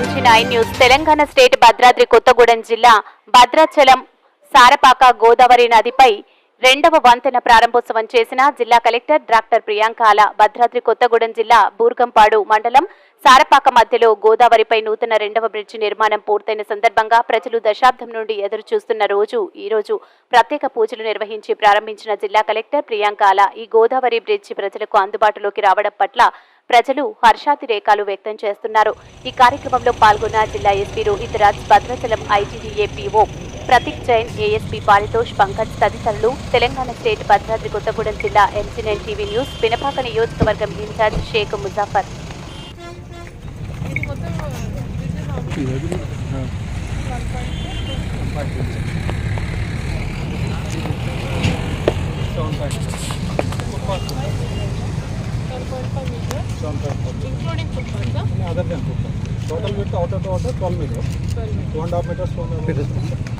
MG nine news Telangana state Bhadradri Kothagudem జిల్లా భద్రాచలం సారపాక గోదావరి నదిపై రెండవ వంతెన ప్రారంభోత్సవం చేసిన జిల్లా కలెక్టర్ డాక్టర్ ప్రియాంకాల భద్రాద్రి కొత్తగూడెం జిల్లా బూర్గంపాడు మండలం సారపాక మధ్యలో గోదావరిపై నూతన రెండవ బ్రిడ్జి నిర్మాణం పూర్తయిన సందర్భంగా ప్రజలు దశాబ్దం నుండి ఎదురు చూస్తున్న రోజు ఈ రోజు ప్రత్యేక పూజలు నిర్వహించి ప్రారంభించిన జిల్లా కలెక్టర్ ప్రియాంకాల ఈ గోదావరి బ్రిడ్జి ప్రజలకు అందుబాటులోకి రావడం పట్ల ప్రజలు హర్షాతిరేకాలు వ్యక్తం చేస్తున్నారు. ఈ కార్యక్రమంలో పాల్గొన్న జిల్లా SP Rohith Raj Bhadrachalam ITDA Prateek Jain ASP Paritosh Pankaj తదితరులు తెలంగాణ స్టేట్ భద్రాద్రి కొత్తగూడెం జిల్లా ఎంసీనైన్ టీవీ న్యూస్ పినపాక నియోజకవర్గం incharge Sheikh Muzaffar. shops on the including footpath sir no, other than footpath total width out of the water 12 meters 12 meters 2 and a half meters 4 meters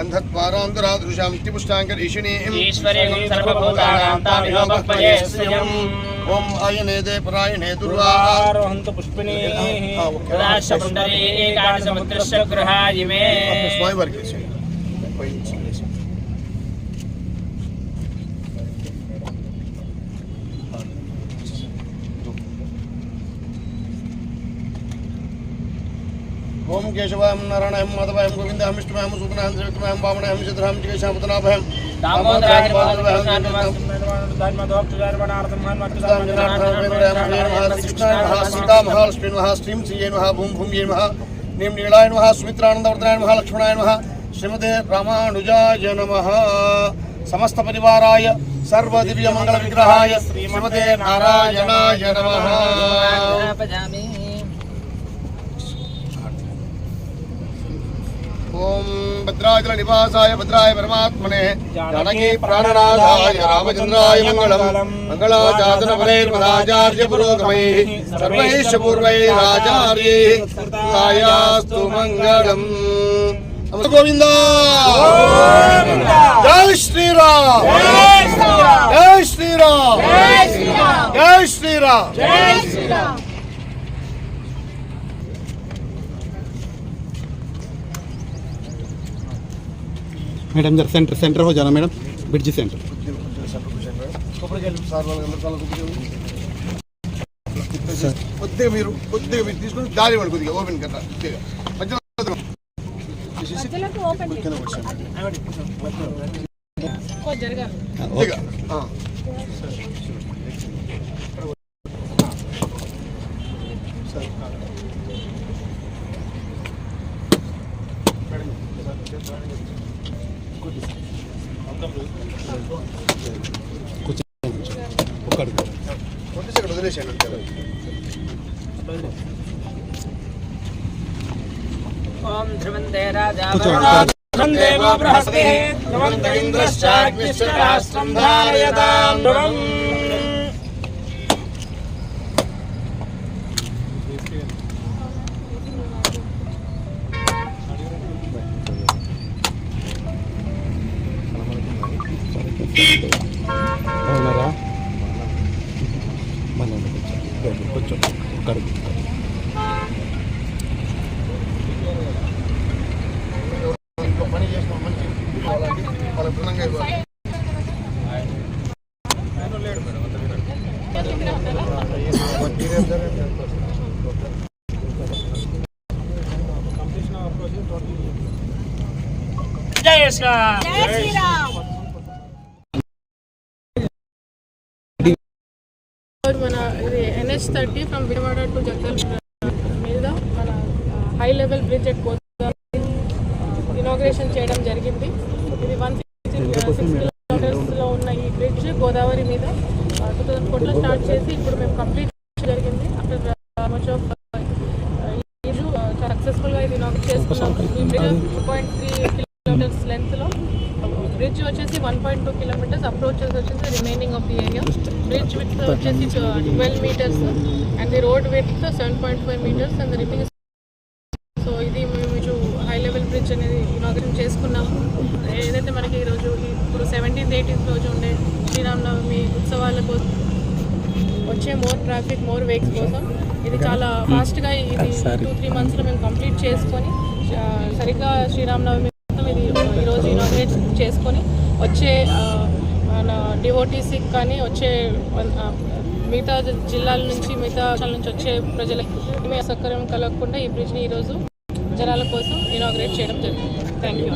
check ఊర్ధపుండ్రాంధారయామి శ్రీచంద్రం సమర్పయామి ఊర్ధపుండ్రాంధారయామి శ్రీచంద్రం సమర్పయామి గంధద్వారాంధరాదృశాం తిపుష్టాంకరీషిణీం ఈశ్వరీం సర్వభూతానాం తామిహోపక్వయే శ్రియం ఓం ఆయనేదే పరాయణే దుర్వా ఆరోహంతు పుష్పిణీ సముద్రస్య గృహాయిమే స్వామి వారికి ఓం కేశవాయం నారాయణాయం మాధవాయం గోవిందాయం విష్ణువాయం సుగుణాయం త్రివిక్రమాయం వామనాయం చిత్రాం చికేశాపతనాభయం సీతా మహాలక్ష్మీ నమ శ్రీం శ్రీయే నమ భూం భూమ్యే నమ నీం నీళాయ నమ సుమిత్రానందవర్ధనాయ నమ లక్ష్మణాయ నమ శ్రీమతే రామానుజాయ నమ సమస్త పరివారాయ సర్వ దివ్య మంగళ విగ్రహాయ శ్రీమతే నారాయణాయ నమ ఓం భద్రాచల నివాసాయ భద్రాయ పరమాత్మనే. జానకీ ప్రాణనాథాయ రామచంద్రాయ మంగళం. మంగళాచాదన ఫలైర్మదాచార్య పురోగమై సర్వైశ్చ పూర్వైరాచార్యై కాయాస్తు మంగళం గోవింద. జై శ్రీరామ్. జై శ్రీరామ్. జై శ్రీరామ్. मैडम जरा सेंटर सेंटर हो जाना मैडम ब्रिज सेंटर కొద్దిగా మీరు కొద్దిగా మీరు తీసుకుని దారి ఇవ్వండి కొద్దిగా ఓపెన్ కదా కొద్దిగా మధ్యలో మధ్యలోకి open చేయండి. ఓ, జరగాలి. కొద్దిగా ఓం రాజా దేవో బృహస్పతి ధ్రువంత ఇంద్రశ్చాగ్నిశ్చ రాష్ట్రం ధారయతాం ధ్రువం అవునారా మన కొంచెం కడుపు పని చేసిన మంచి వాళ్ళకి బృందంగా ఇవ్వాలి జయ శ్రీరామ్ జై Sri Ram. S thirty from Vijayawada to Jagdalpur మీద మన high level bridge at inauguration చేయడం జరిగింది. ఇది వన్ కిలోమీటర్స్లో ఉన్న ఈ బ్రిడ్జ్ గోదావరి మీద టూ థౌసండ్ ఫోర్లో స్టార్ట్ చేసి ఇప్పుడు మేము కంప్లీట్ జరిగింది. ఆఫ్టర్ మచ్ ఆఫ్ ఇది సక్సెస్ఫుల్గా ఇది ఇనాగ్రేట్ చేసుకున్నాం. ఈ bridge two point three kilometres లెంత్లో బ్రిడ్జ్ వచ్చేసి one point two kilometres approaches వచ్చేసి remaining of the area bridge with వచ్చేసి twelve metres and the road with seven point five metres and remaining so ఇది మేము high level bridge అనేది inauguration చేసుకున్నాము. ఏదైతే మనకి ఈరోజు ఇప్పుడు సెవెంటీన్త్ ఎయిటీన్త్ రోజు ఉండే శ్రీరామనవమి ఉత్సవాల కోసం వచ్చే మోర్ ట్రాఫిక్ మోర్ వెహికల్స్ కోసం ఇది చాలా ఫాస్ట్గా ఇది టూ త్రీ మంత్స్లో మేము కంప్లీట్ చేసుకొని ఆ, సరిగ్గా శ్రీరామనవమి ఇది ఈరోజు ఇనాగ్రేట్ చేసుకొని వచ్చే మన డిఓటీసీకి కానీ వచ్చే మిగతా జిల్లాల నుంచి మిగతా నుంచి వచ్చే ప్రజలకి ఏమీ అసౌకర్యం కలగకుండా ఈ బ్రిడ్జ్ని ఈరోజు జనాల కోసం ఇనాగ్రేట్ చేయడం జరిగింది. Thank you